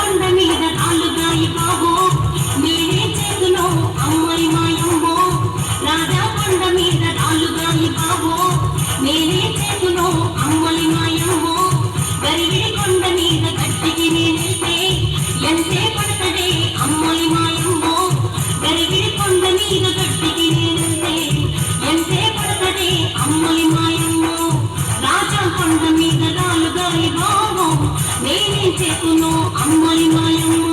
కొండ మీద రాళ్ళు దాయి బాబు నేనే చేతులో అమ్మాయి మాయమ్మో రాజా కొండ మీద రాళ్ళు దాయి బాబు నేనే చేతులో అమ్మాయి మాయమ్మో గరిగే కొండ మీద గట్టికి నేనైతే ఎంతే పడతడే అమ్మాయి మాయమ్మో గరిగే కొండ మీద గట్టికి నేనైతే ఎంతే పడతడే అమ్మాయి మాయమ్మ. చెప్పును అమ్మాయి మాయమ్మ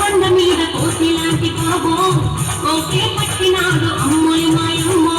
కొండ మీద కోసి లాంటి బాబో కోకే పట్టినాడు అమ్మాయి మాయమ్మో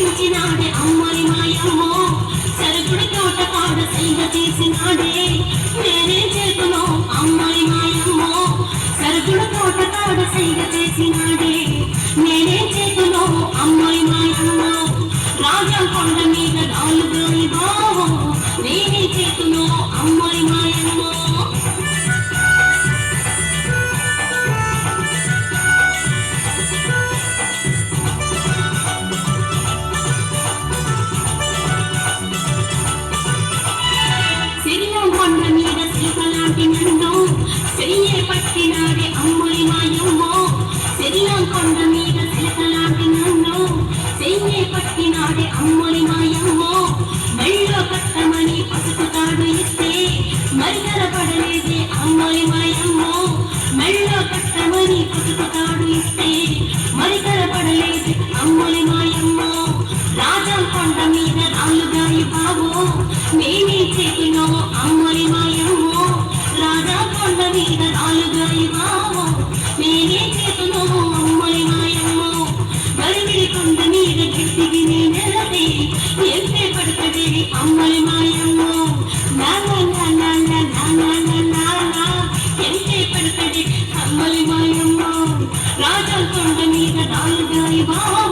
పళ్ళికిలించినాడే అమ్మని మాయమ్మో. సరుకుడు తోట పాడ సైగ చేసినాడే. నేనే చేతులో అమ్మని మాయమ్మో. సరుకుడు తోట పాడ సైగ చేసినాడే. నేనే చేతులో అమ్మని మాయమ్మో. రాజా కొండ మీద నాలుగు నేనే చేతులో అమ్మని మాయమ్మో. మరిగర పడలేదే. అమ్మాయి మాయమ్మో మెళ్ళో కట్టమని పసుపు ఇస్తే మరిగర పడలేదే. అమ్మాయి మాయమ్మో రాజా కొండ మీద రాళ్ళుగాయి బాబో మేమే చేతిలో అమ్మాయి మాయమ్మో రాజా కొండ మీద రాళ్ళుగాయి బాబో మేమే చేతిలో అమ్మాయి మాయమ్మో బరిమిడి కొండ మీద గట్టికి నేనెలతే ఎంతే పడుతుంది అమ్మాయి మాయమ్మో 你好好。